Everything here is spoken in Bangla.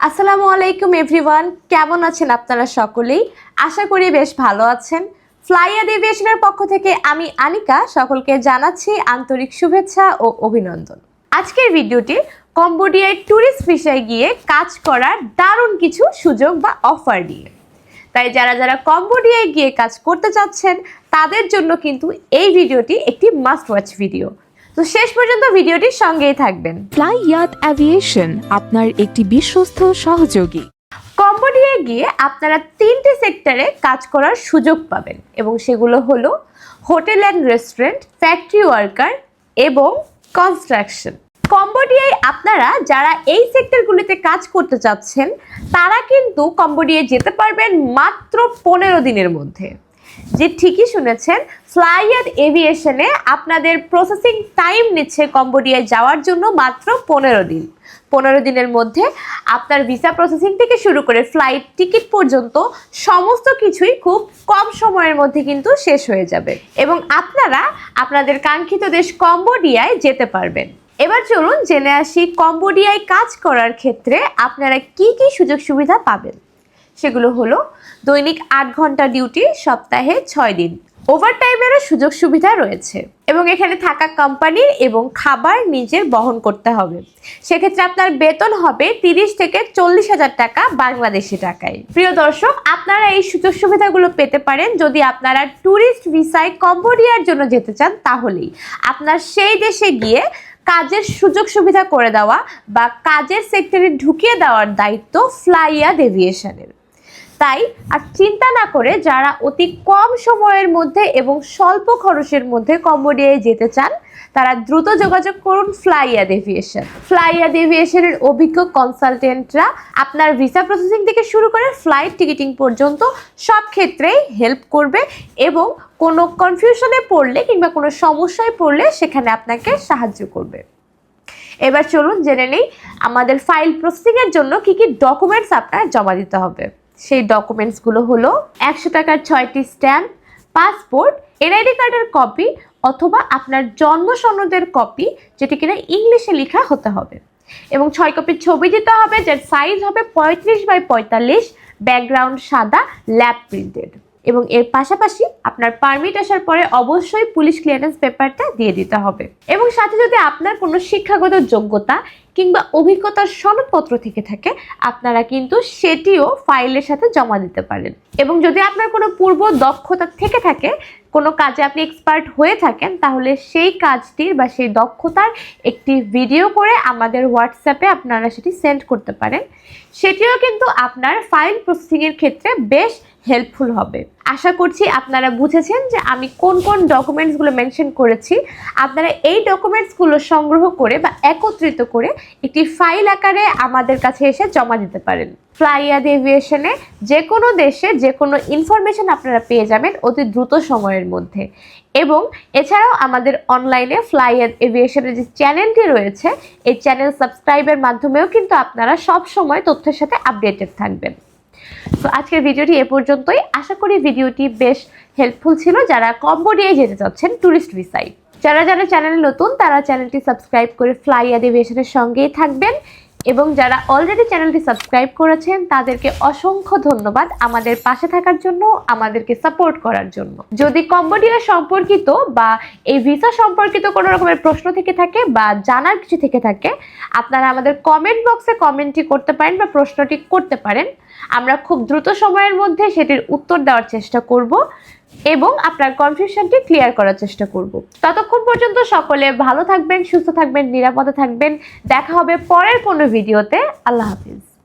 আসসালামু আলাইকুম, এভরিওয়ান। কেমন আছেন আপনারা সকলেই? আশা করি বেশ ভালো আছেন। ফ্লাইয়ার এভিয়েশনের পক্ষ থেকে আমি আনিকা, সকলকে জানাচ্ছি আন্তরিক শুভেচ্ছা ও অভিনন্দন। আজকের ভিডিওটি কম্বোডিয়ায় ট্যুরিস্ট ভিসায় গিয়ে কাজ করার দারুণ কিছু সুযোগ বা অফার নিয়ে তাই যারা যারা কম্বোডিয়ায় গিয়ে কাজ করতে চাচ্ছেন, তাদের জন্য কিন্তু এই ভিডিওটি একটি মাস্ট ওয়াচ ভিডিও তো শেষ পর্যন্ত ভিডিওটির সঙ্গেই থাকবেন। ফ্লাই ইয়াত অ্যাভিয়েশন আপনার একটি বিশ্বস্ত সহযোগী। কম্বোডিয়ায় গিয়ে আপনারা তিনটে সেক্টরে কাজ করার সুযোগ পাবেন এবং সেগুলো হলো hotel and restaurant factory worker এবং কনস্ট্রাকশন। কম্বোডিয়ায় আপনারা যারা এই সেক্টরগুলিতে কাজ করতে চাচ্ছেন তারা কিন্তু কম্বোডিয়ায় যেতে পারবেন মাত্র পনেরো দিনের মধ্যে। যে ঠিকই শুনেছেন ফ্লাইয়ার এভিয়েশনে আপনাদের প্রসেসিং টাইম নিচ্ছে কম্বোডিয়ায় যাওয়ার জন্য মাত্র পনেরো দিন। পনেরো দিনের মধ্যে আপনার ভিসা প্রসেসিং থেকে শুরু করে ফ্লাইট টিকিট পর্যন্ত সমস্ত কিছুই খুব কম সময়ের মধ্যে কিন্তু শেষ হয়ে যাবে এবং আপনারা আপনাদের কাঙ্ক্ষিত দেশ কম্বোডিয়ায় যেতে পারবেন। এবার চলুন জেনে আসি কম্বোডিয়ায় কাজ করার ক্ষেত্রে আপনারা কি কি সুযোগ সুবিধা পাবেন। সেগুলো হলো দৈনিক আট ঘণ্টা ডিউটি, সপ্তাহে ছয় দিন। ওভারটাইমেরও সুযোগ সুবিধা রয়েছে। এবং এখানে থাকা কোম্পানির এবং খাবার নিজের বহন করতে হবে। সেক্ষেত্রে আপনার বেতন হবে তিরিশ থেকে চল্লিশ হাজার টাকা বাংলাদেশি টাকায়। প্রিয় দর্শক, আপনারা এই সুযোগ সুবিধাগুলো পেতে পারেন যদি আপনারা ট্যুরিস্ট ভিসায় কম্বোডিয়ার জন্য যেতে চান তাহলেই। আপনার সেই দেশে গিয়ে কাজের সুযোগ সুবিধা করে দেওয়া বা কাজের সেক্টরে ঢুকিয়ে দেওয়ার দায়িত্ব ফ্লাইয়া এভিয়েশনের। তাই আর চিন্তা না করে যারা অতি কম সময়ের মধ্যে এবং স্বল্প খরচের মধ্যে কম্বোডিয়ায় যেতে চান, তারা দ্রুত যোগাযোগ করুন ফ্লাইয়াদ এভিয়েশন ফ্লাইয়াদ এভিয়েশনের অভিজ্ঞ কনসালটেন্টরা আপনার ভিসা প্রসেসিং থেকে শুরু করে ফ্লাইট টিকিটিং পর্যন্ত সব ক্ষেত্রেই হেল্প করবে এবং কোনো কনফিউশনে পড়লে কিংবা কোনো সমস্যায় পড়লে সেখানে আপনাকে সাহায্য করবে। এবার চলুন জেনে নেই, আমাদের ফাইল প্রসেসিংয়ের জন্য কি কি ডকুমেন্টস আপনার জমা দিতে হবে। সেই ডকুমেন্টসগুলো হলো একশো টাকার ছয়টি স্ট্যাম্প পাসপোর্ট এনআইডি কার্ডের কপি অথবা আপনার জন্ম সনদের কপি যেটি কিনা ইংলিশে লেখা হতে হবে। এবং ছয় কপির ছবি দিতে হবে যার সাইজ হবে পঁয়ত্রিশ বাই পঁয়তাল্লিশ ব্যাকগ্রাউন্ড সাদা ল্যাব প্রিন্টেড এবং এর পাশাপাশি আপনার পারমিট আসার পরে অবশ্যই পুলিশ ক্লিয়ারেন্স পেপারটা দিয়ে দিতে হবে। এবং সাথে যদি আপনার কোনো শিক্ষাগত যোগ্যতা কিংবা অভিজ্ঞতার সনদপত্র থেকে থাকে, আপনারা কিন্তু সেটিও ফাইলের সাথে জমা দিতে পারেন। এবং যদি আপনার কোনো পূর্ব দক্ষতা থেকে থাকে, কোনো কাজে আপনি এক্সপার্ট হয়ে থাকেন, তাহলে সেই কাজটির বা সেই দক্ষতার একটি ভিডিও করে আমাদের হোয়াটসঅ্যাপে আপনারা সেটি সেন্ড করতে পারেন। সেটিও কিন্তু আপনার ফাইল প্রসেসিংয়ের ক্ষেত্রে বেশ হেল্পফুল হবে। আশা করছি আপনারা বুঝেছেন যে আমি কোন কোন ডকুমেন্টসগুলো মেনশন করেছি। আপনারা এই ডকুমেন্টসগুলো সংগ্রহ করে বা একত্রিত করে একটি ফাইল আকারে আমাদের কাছে এসে জমা দিতে পারেন। ফ্লাইয়াদ এভিয়েশনে যে কোনো দেশে যে কোনো ইনফরমেশন আপনারা পেয়ে যাবেন অতি দ্রুত সময়ের মধ্যে। এবং এছাড়াও আমাদের অনলাইনে ফ্লাইয়াদ এভিয়েশনের যে চ্যানেলটি রয়েছে, এই চ্যানেল সাবস্ক্রাইবের মাধ্যমেও কিন্তু আপনারা সব সময় তথ্যের সাথে আপডেটেড থাকবেন। তো আজকের ভিডিওটি এ পর্যন্তই। আশা করি ভিডিওটি বেশ হেল্পফুল ছিল যারা কম্বোডিয়ায় যেতে চাচ্ছেন ট্যুরিস্ট ভিসায় যারা যারা চ্যানেলে নতুন, তারা চ্যানেলটি সাবস্ক্রাইব করে ফ্লাই অ্যাডিভিয়েশনের সঙ্গেই থাকবেন এবং যারা অলরেডি চ্যানেলটি সাবস্ক্রাইব করেছেন, তাদেরকে অসংখ্য ধন্যবাদ আমাদের পাশে থাকার জন্য, আমাদেরকে সাপোর্ট করার জন্য। যদি কম্বোডিয়া সম্পর্কিত বা এই ভিসা সম্পর্কিত কোনো রকমের প্রশ্ন থেকে থাকে বা জানার কিছু থেকে থাকে, আপনারা আমাদের কমেন্ট বক্সে কমেন্টটি করতে পারেন বা প্রশ্নটি করতে পারেন। আমরা খুব দ্রুত সময়ের মধ্যে সেটির উত্তর দেওয়ার চেষ্টা করব এবং আপনার কনফিউশনটি ক্লিয়ার করার চেষ্টা করব। ততক্ষণ পর্যন্ত সকলে ভালো থাকবেন, সুস্থ থাকবেন, নিরাপদে থাকবেন। দেখা হবে পরের কোনো ভিডিওতে আল্লাহ হাফিজ।